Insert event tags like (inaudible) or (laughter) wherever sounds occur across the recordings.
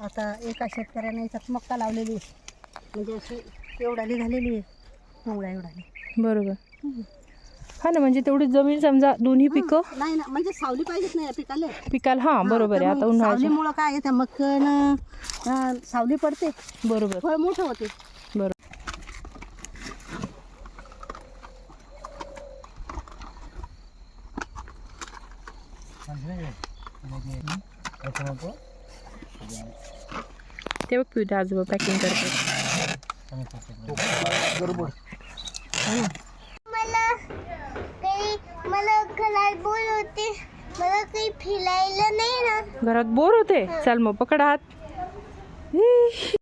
आता एका शेतकऱ्याने याच्यात मक्का लावलेली म्हणजे अशी एवढाली झालेली आहे. एवढा एवढाली. बरोबर. हा ना म्हणजे तेवढी जमीन समजा दोन्ही पिकं? नाही ना म्हणजे सावली पाहिजेच नाही पिकाला. पिकाला हा बरोबर आहे. आता उन्हाळ्याच्या सावलीमुळं काय आहे? त्या मक्कन सावली पडते. बरोबर. फळ मोठं होते. ते बघ पिऊ आजोबा पॅकिंग करतात. मला काही मला घरात बोल होते. मला काही फिरायला नाही ना. घरात बोर होते? चल मग पकड हात ई.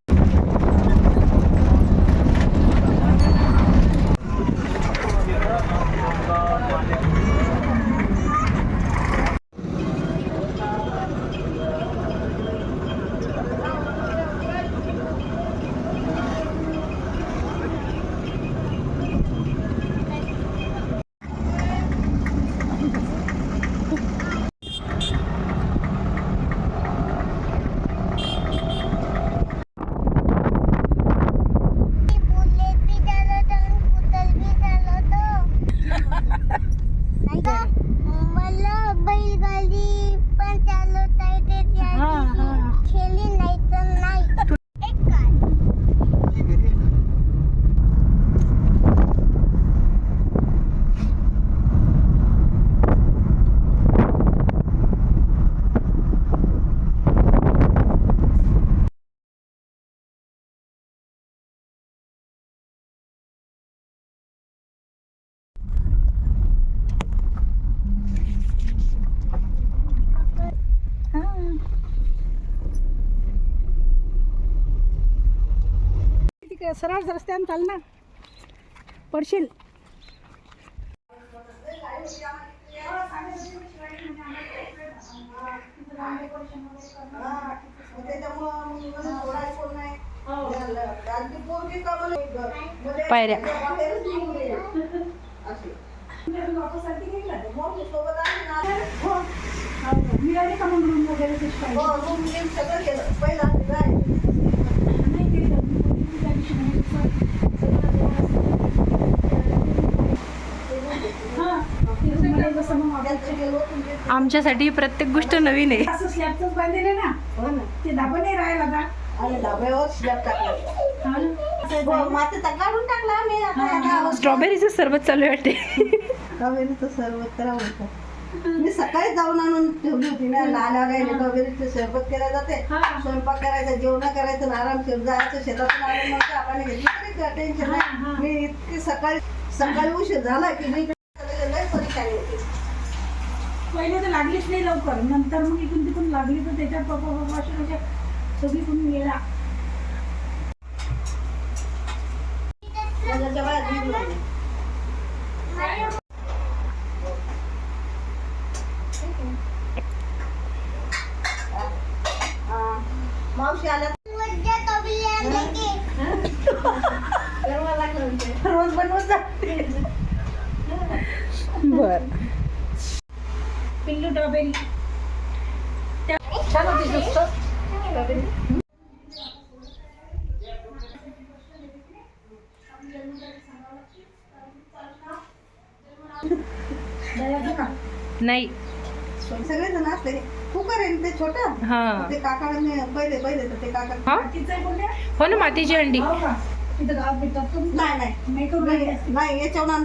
बुलेट भी चालवतो आणि कुतर भी चालवतो नाही का मला बैलगाडी पण चालवता येते त्याची खेळली नाही तर नाही एक काय तिकडे सरळ रस्त्याने चाल ना. पडशील. पायऱ्या. का मग रूम वगैरे fish fry? नाही केलं. मी त्या दिवशी म्हणे कसं- हां. ते म्हणे जसं मग ऑर्डर आमच्यासाठी प्रत्येक गोष्ट नवीन आहे. असं स्लॅबचंच बांधलेलं आहे ना? ते धाबा नाही राहायला का? आणि धाब्यावर स्लॅब टाकला. हा ना? हो, मातीचा काढून टाकला आता आता स्ट्रॉबेरीचं सरबत चालू वाटते. स्ट्रॉबेरीचं सरबत मी सकाळी जाऊन आणून ठेवली होती ना राहिले स्ट्रॉबेरीचं सरबत केलं जाते हा. स्वयंपाक करायचा जेवण करायचं आरामशीर जायचं शेतातून आलं मग चहा पाणी घेतली तरी टेन्शन नाही. मी इतकी सकाळी सकाळी उशीर झाला की मी परेशानी होती. पहिले तर लागलीच नाही लवकर. नंतर मग इकडून तिकडून लागली तर त्याच्यात पप्पा पप्पा अशी म्हणजे गेला निघून आली. हा. मावशी (laughs) म्हणजे. रोज बनवत बर. पिल्लू स्ट्रॉबेरी छान होती जुस्त स्ट्रॉबेरी नाही. सगळे जण असते कुकर आहे ना ते छोटं? हा. ते काकाने पहिले पहिले तर ते काका हा? हो ना मातीची हंडी. हो नाही, नाही. याच्यावर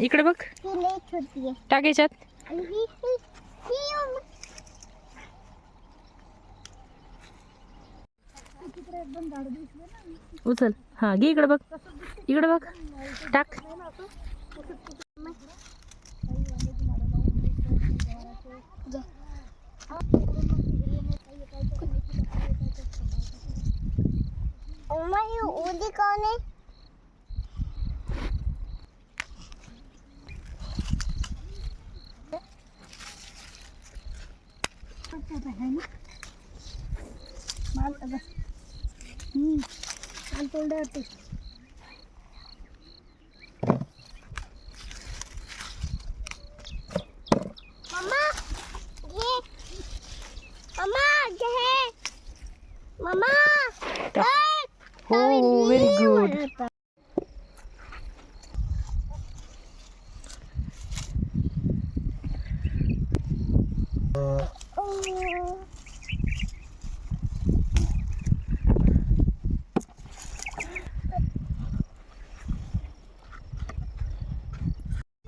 इकडे बघ. ही लई छोटी आहे टाक याच्यात आणि ही ही ही एवढी. उचल. हा घे इकडे बघ. इकडे बघ. टाक. अम्मा ही उदी कौन है मम्मा हो व्हेरी गुड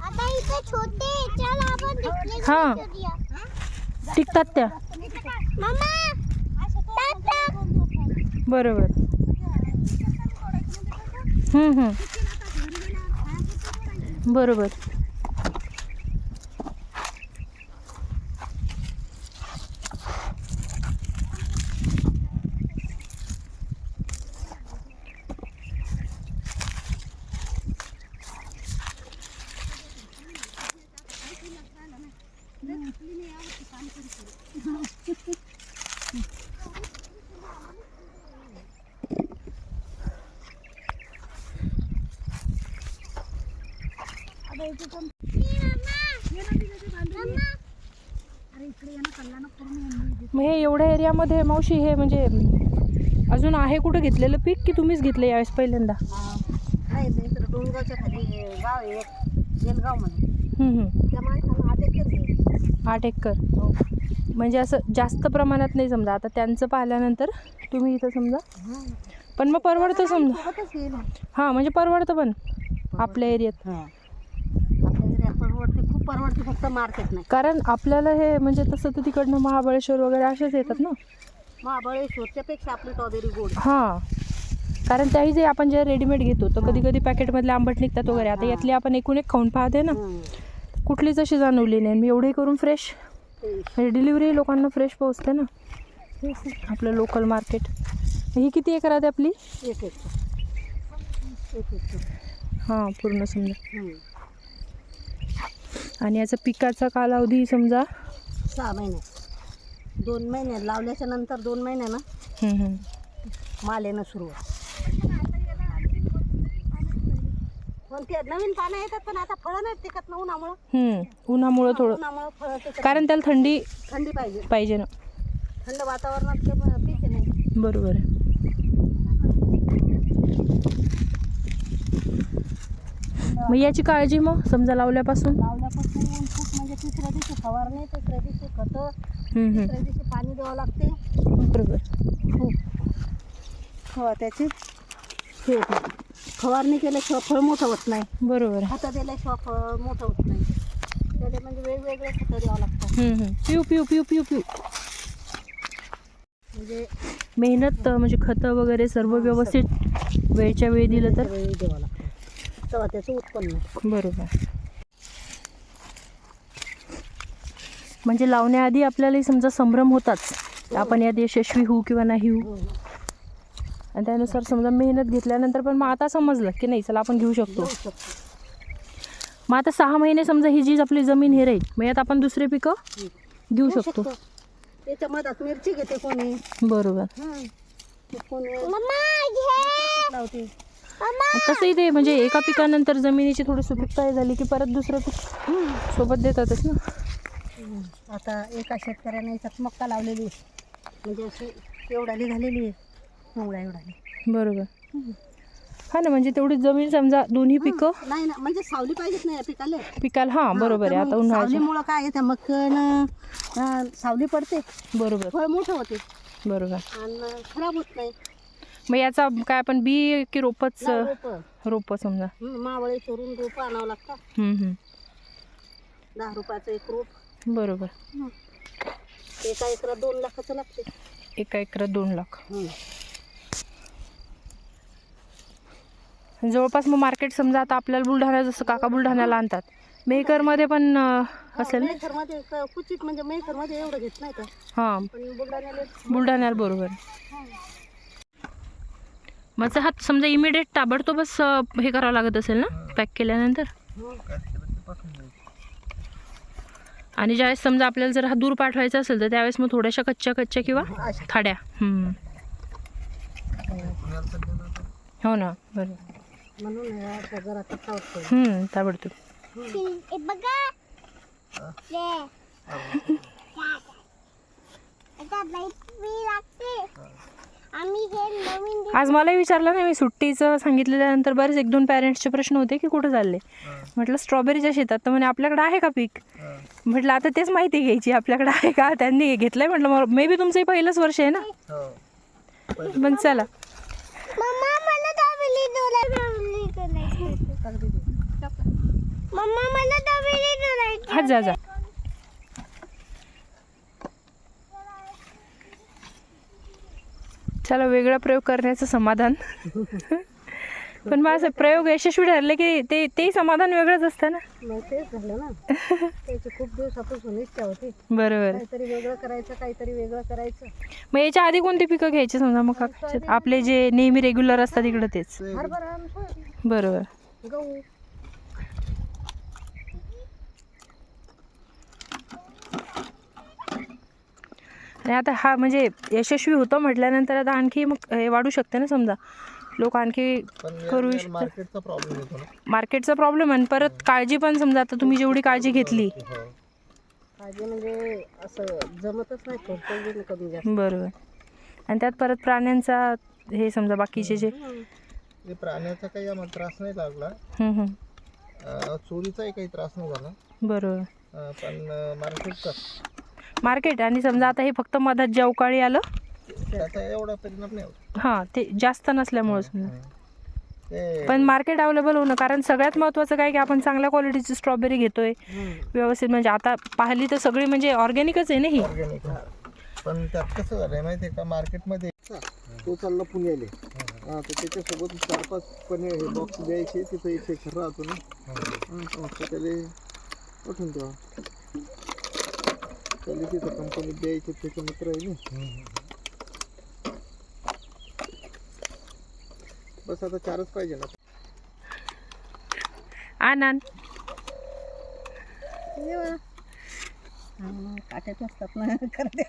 आता इथे छोटे चल आपण दुसरे हा. टिकतात त्या. बरोबर. हम्म, हम्म. बरोबर. मग हे एवढ्या एरियामध्ये मावशी हे म्हणजे अजून आहे कुठं घेतलेलं पीक की तुम्हीच घेतलं यावेळेस पहिल्यांदा? आठ एकर हो. म्हणजे असं जास्त प्रमाणात नाही समजा. आता त्यांचं पाहिल्यानंतर तुम्ही इथं समजा. पण मग परवडतं समजा. हां म्हणजे परवडतं पण आपल्या एरियात. हा. आपल्या एरियात परवडते फक्त मार्केट नाही. कारण आपल्याला हे म्हणजे तसं तर तिकडनं महाबळेश्वर वगैरे असेच येतात ना? महाबळेश्वरच्या पेक्षा आपली स्ट्रॉबेरी गोड. हां. कारण त्याही जे आपण जे रेडीमेड घेतो तर कधी कधी पॅकेटमधले आंबट निघतात वगैरे. आता यातली आपण एकूण एक खाऊन पाहते ना. कुठलीच अशी जाणवली नाही. मी एवढे करून फ्रेश डिलिव्हरी लोकांना फ्रेश पोहोचते ना. आपलं लोकल मार्केट ही किती एकर आहे आपली? एक हां पूर्ण समजा. आणि याचा पिकाचा कालावधी समजा? सहा महिने. दोन महिने. लावल्याच्या नंतर दोन महिन्यानं. माल येणं सुरू होतं. पण ते नवीन पानं येतात पण आता फळं नाही टिकत ना उन्हामुळं. हम्म. उन्हामुळं थोडं उन्हामुळं फळं टिकत कारण त्याला थंडी थंडी पाहिजे. पाहिजे ना. थंड वातावरणात पीक आहे नाही. बरोबर मग याची काळजी मग समजा लावल्यापासून? लावल्यापासून खूप म्हणजे तिसऱ्या दिवशी फवारणी तिसऱ्या दिवशी खतं हम्म, हम्म. तिसऱ्या दिवशी पाणी द्यावं लागते. बरोबर. खूप. त्याची हे होते. फवारणी केल्याशिवाय फळ मोठं होत नाही. बरोबर. खतं दिल्याशिवाय फळ मोठं होत नाही. त्याला म्हणजे वेगवेगळे खतं द्यावं लागतात. हम्म, हम्म. पिऊ पिऊ पिऊ पिऊ पिऊ. म्हणजे मेहनत अं, म्हणजे खतं वगैरे सर्व व्यवस्थित वेळच्या वेळी दिलं तर? वेळी द्यावं लागतं. उत्पन्न. बरोबर. म्हणजे लावण्याआधी आपल्यालाही समजा संभ्रम होताच. आपण यात यशस्वी होऊ किंवा नाही होऊ. हो. आणि त्यानुसार समजा मेहनत घेतल्यानंतर पण मग आता समजलं की नाही चला आपण घेऊ शकतो. मग आता सहा महिने समजा ही जी आपली जमीन हे राहील मग यात आपण दुसरे पिकं घेऊ शकतो. त्याच्या मधात मिरची घेते कोणी. बरोबर. हं. ते कोणी मम्मा घे! लावते. तसंही ते? म्हणजे एका पिकानंतर जमिनीची थोडी सुपीकता झाली की परत दुसरं पीक सोबत देतातच ना? आता एका शेतकऱ्याने याच्यात मक्का लावलेली म्हणजे अशी एवढाली झालेली आहे. एवढा एवढाली. बरोबर. हा ना म्हणजे तेवढी जमीन समजा दोन्ही पिकं नाही ना म्हणजे सावली पाहिजेत ना या पिकाला. पिकाला? हां बरोबर आहे. आता उन्हाळ्याच्या सावलीमुळं काय आहे? अं, सावली पडते. बरोबर. फळ मोठं होते. बरोबर. आणि खराब होत नाही. मग याचा काय आपण बी की रोपच रोपं. समजा. मावळे रोप आणावं हम्म. दहा रुपयाचं एक रोप. बरोबर. एका एकरात दोन लाखाचं लागते. एका एकरात दोन लाख. जवळपास मग मार्केट समजा आता आपल्याला बुलढाणा जसं काका बुलढाण्याला आणतात. मेहकरमध्ये पण असेल. ना मेखरमध्ये क- क्वचित म्हणजे एवढं घेत नाही का? हां. बुलढाण्याला बुलढाण्याला बरोबर. मग हात समजा इमिडिएट ताबडतोबच हे करावं लागत असेल ना? पॅक केल्यानंतर? आणि ज्यावेळेस समजा आपल्याला जर हा दूर पाठवायचा असेल तर त्यावेळेस मग थोड्याशा कच्च्या कच्च्या किंवा. थाड्या. हम्म. हो ना हे हम्म, ताबडतोब. (laughs) लागते. आज मलाही विचारलं नाही मी सुट्टीचं सांगितल्यानंतर बरेच एक दोन पॅरेंट्सचे प्रश्न होते की कुठं चालले? म्हटलं स्ट्रॉबेरीच्या शेतात. तर म्हणे आपल्याकडे आहे का पीक? म्हटलं आता तेच माहिती घ्यायची आपल्याकडे आहे का? त्यांनी घेतलंय म्हटलं मे बी तुमचंही पहिलंच वर्ष आहे ना? पण चला. मला मला दाबेली डोलायची हा जा जा. चला वेगळा प्रयोग करण्याचं समाधान. (laughs) पण मग असं प्रयोग यशस्वी ठरले की ते तेही समाधान वेगळंच असतं ना? मग तेच झालं ना. (laughs) त्याची खूप दिवसापासून इच्छा होती. बरोबर. काहीतरी वेगळं करायचं काहीतरी वेगळं करायचं. मग याच्या आधी कोणती पिकं घ्यायची समजा? मग? आपले जे नेहमी रेग्युलर असतात इकडं तेच. हरभरा आणि सोयाबीन, बरोबर. गहू. आणि आता हा म्हणजे यशस्वी होतं म्हटल्यानंतर आता आणखी मग हे वाढू शकते ना समजा. लोक आणखी करू शकतात. मार्केटचा प्रॉब्लेम येतो ना. मार्केटचा प्रॉब्लेम आणि परत काळजी पण समजा आता तुम्ही जेवढी काळजी घेतली. काळजी म्हणजे असं जमतच नाही खर्च बी कमी जास्त. बरोबर. आणि त्यात परत प्राण्यांचा हे समजा बाकीचे जे हे प्राण्याचा काही आम्हाला त्रास नाही लागला. हम्म, हम्म. अं, चोरीचाही काही त्रास नाही झाला. बरोबर. पण मार्केटचा मार्केट आणि समजा आता हे फक्त मधात जे अवकाळी आलं त्याचा एवढा परिणाम नाही होत. हां ते जास्त नसल्यामुळे. समजा ते पण मार्केट अवेलेबल होणं कारण सगळ्यात महत्त्वाचं काय की आपण चांगल्या क्वालिटीची स्ट्रॉबेरी घेतोय. व्यवस्थित म्हणजे आता पाहिली तर सगळी म्हणजे ऑर्गॅनिकच आहे ना ही. ऑर्गॅनिक पण त्यात कसं झालंय माहिती आहे का मार्केटमध्ये तो चालला पुण्याले. हा तर त्याच्यासोबत चार पाच पनीर हे बॉक्स द्यायचे तिथं एक राहतो ना. हा, तर त्याला पाठवून द्यावा त्याला तिथं कंपनीत द्यायचे त्याचे मित्र आहे ना बस आता चारच पाहिजे ना आनंद हा, काट्यात असतात ना करते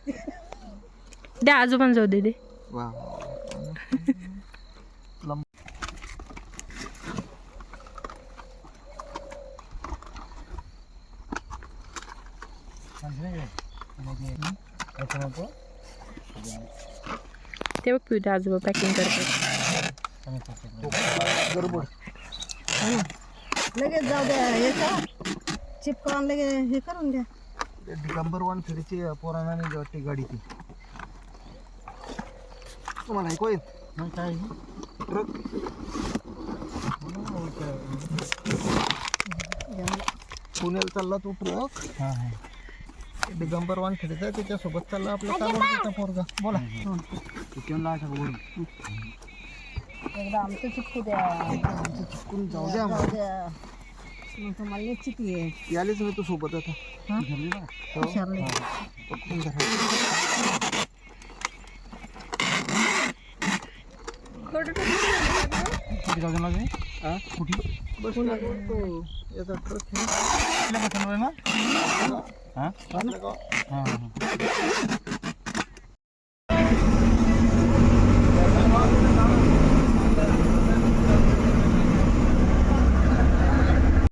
द्या आजोबां जाऊ दे दे वा ते बघ पिऊ आजोबा पॅकिंग करतात. गडबड लगेच जाऊ द्या याचा चिपकावून लगेच हे करून द्या ते दिगंबर वन फिरची पोरांना नाही वाटते गाडी ती तुम्हाला ऐकू येत? काय ट्रक? पुण्याला चालला तो ट्रक? दिगंबर वान खेळायचा त्याच्यासोबत चालला आपला कामाचा पोरगा. बोला. एकदा आमचं चिपकू द्या. चिपकून जाऊ द्या जाऊ द्या. मग तुम्हाला आहे यालेच मी तू सोबत आता. हा? हो. विचारले पकडून धरा. हा? बस ना, तो হ্যাঁ? হ্যাঁ।